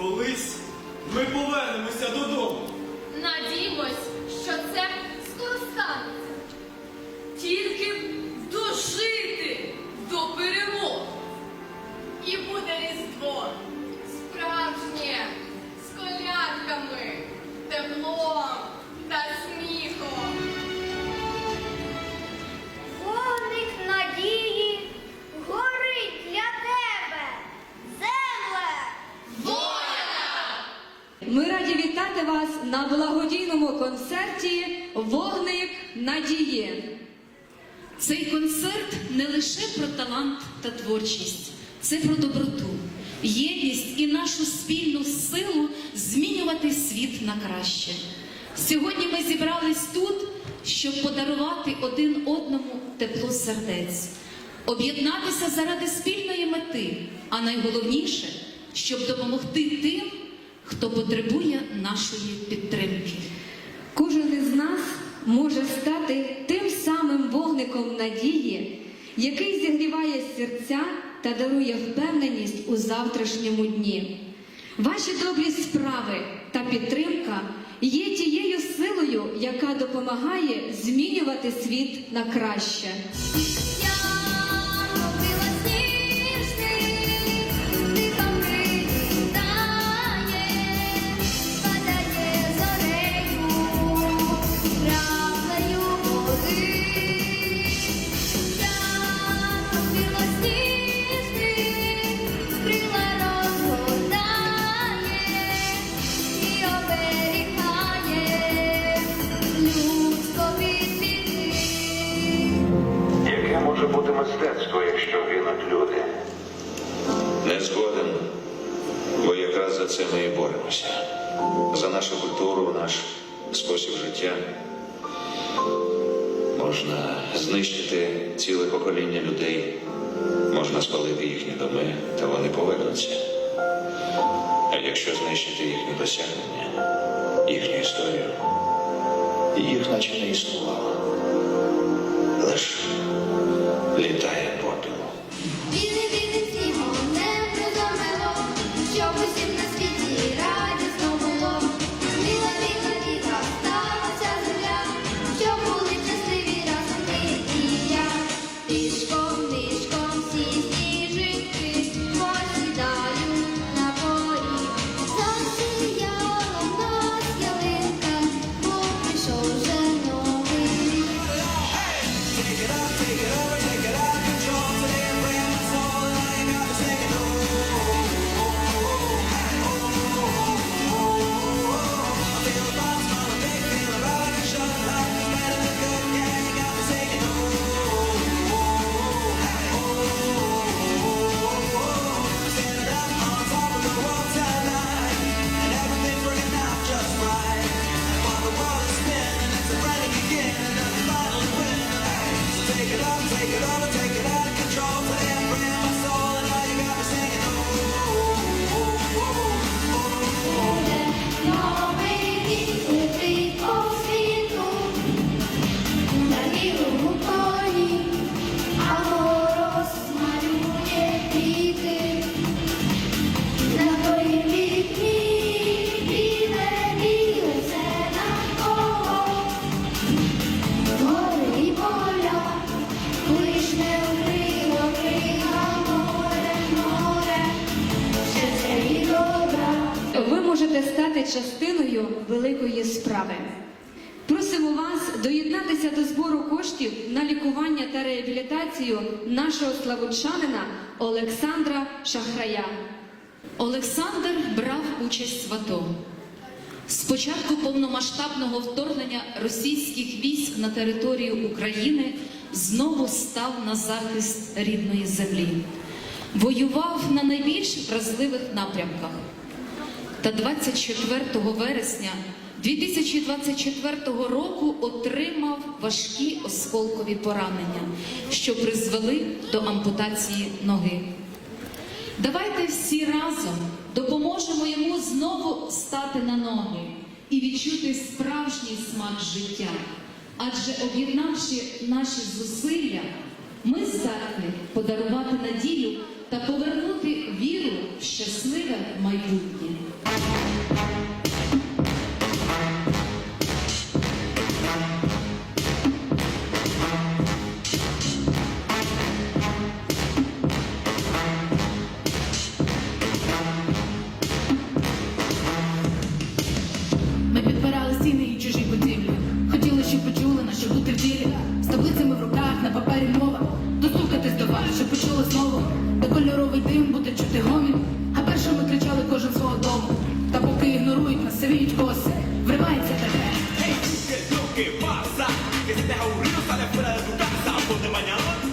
колись ми повернемося додому. Надіємось, що це скоро станеться. Тільки б дожити до перемог. І буде Різдво справжнє, з колядками, теплом та сміхом. Вітати вас на благодійному концерті Вогник Надії. Цей концерт не лише про талант та творчість, це про доброту, єдність і нашу спільну силу змінювати світ на краще. Сьогодні ми зібрались тут, щоб подарувати один одному тепло сердець, об'єднатися заради спільної мети, а найголовніше, щоб допомогти тим, хто потребує нашої підтримки. Кожен із нас може стати тим самим вогником надії, який зігріває серця та дарує впевненість у завтрашньому дні. Ваші добрі справи та підтримка є тією силою, яка допомагає змінювати світ на краще. Покоління людей, можна спалити їхні доми, та вони повернуться. А якщо знищити їхні досягнення, їхню історію, їх наче не існувало. Лиш літає частиною великої справи. Просимо вас доєднатися до збору коштів на лікування та реабілітацію нашого славучанина Олександра Шахрая. Олександр брав участь в АТО. З початку повномасштабного вторгнення російських військ на територію України знову став на захист рідної землі. Воював на найбільш вразливих напрямках. Та 24 вересня 2024 року отримав важкі осколкові поранення, що призвели до ампутації ноги. Давайте всі разом допоможемо йому знову стати на ноги і відчути справжній смак життя. Адже об'єднавши наші зусилля, ми здатні подарувати надію та повернути віру в щасливе майбутнє. libérer o rio, ça la foule à la boue, ça de manière.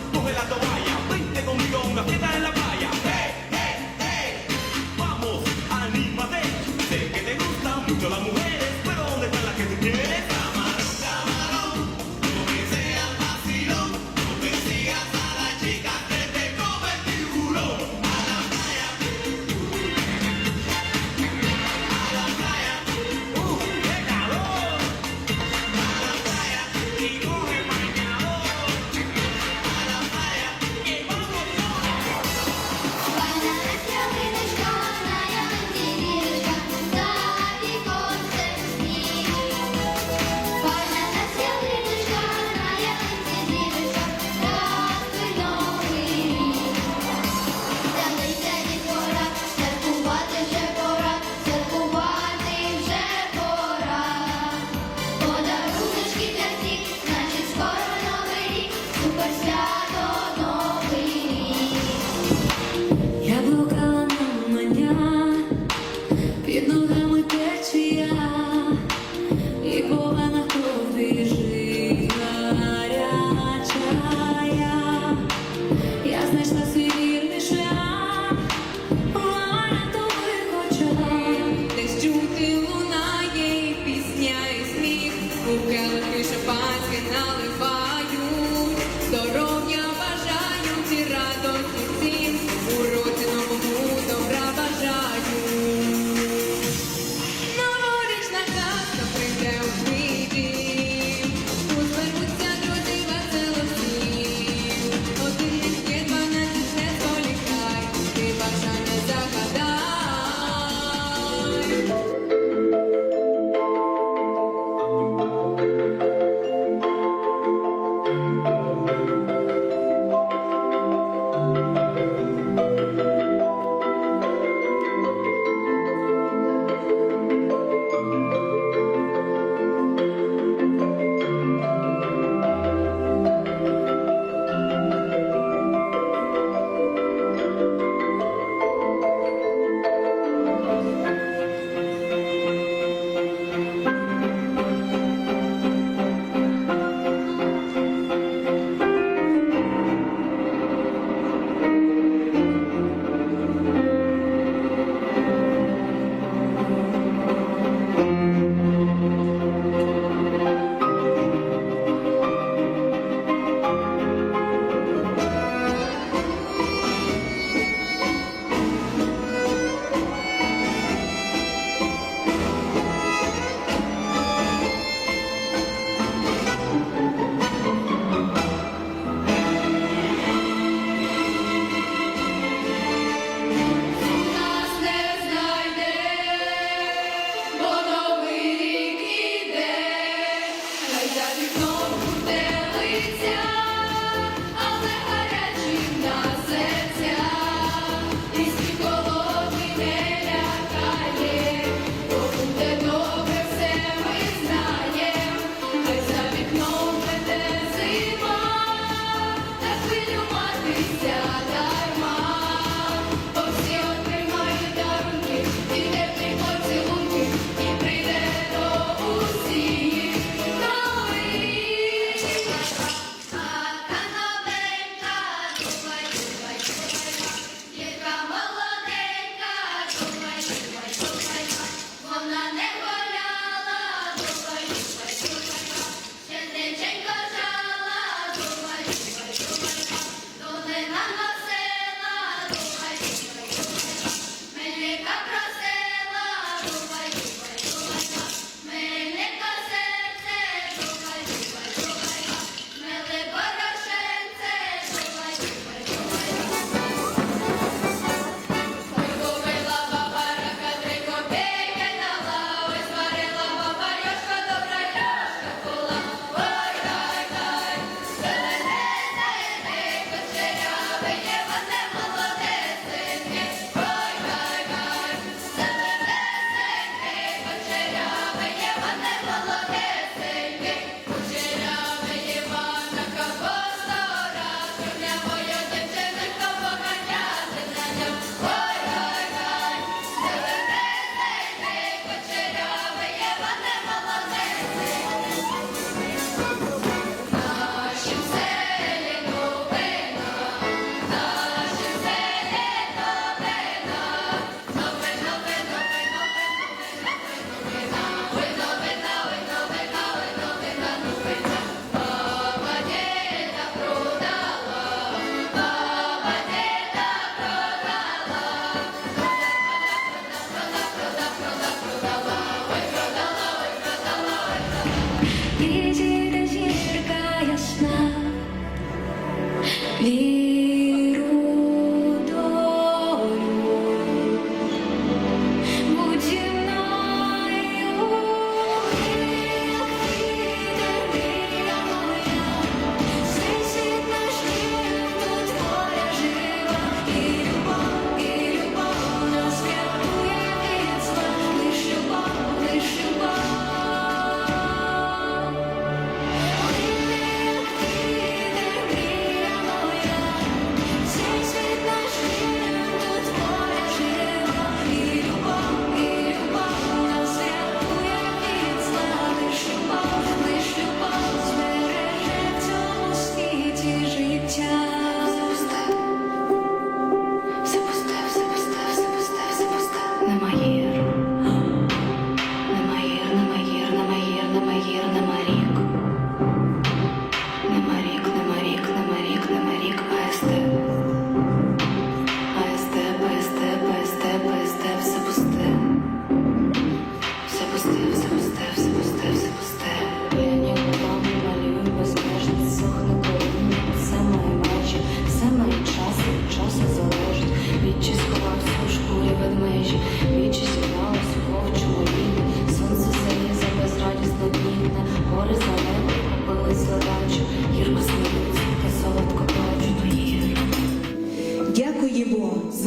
Анна Марієнко.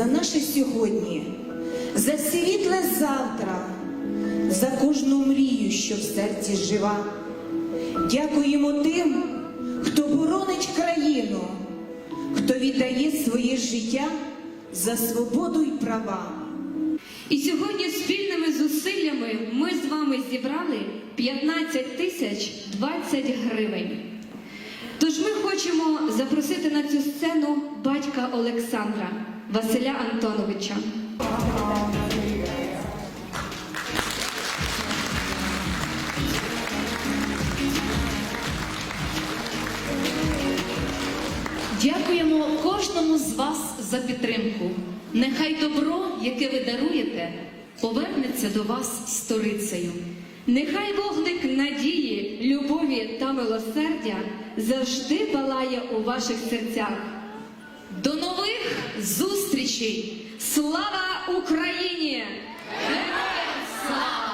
за наше сьогодні, за світле завтра, за кожну мрію, що в серці жива. Дякуємо тим, хто боронить країну, хто віддає своє життя за свободу і права. І сьогодні спільними зусиллями ми з вами зібрали 15 тисяч 20 гривень. Тож ми хочемо запросити на цю сцену батька Олександра. Василя Антоновича. Дякуємо кожному з вас за підтримку. Нехай добро, яке ви даруєте, повернеться до вас сторицею. Нехай вогник надії, любові та милосердя завжди палає у ваших серцях. До нових зустрічей! Слава Україні! Слава!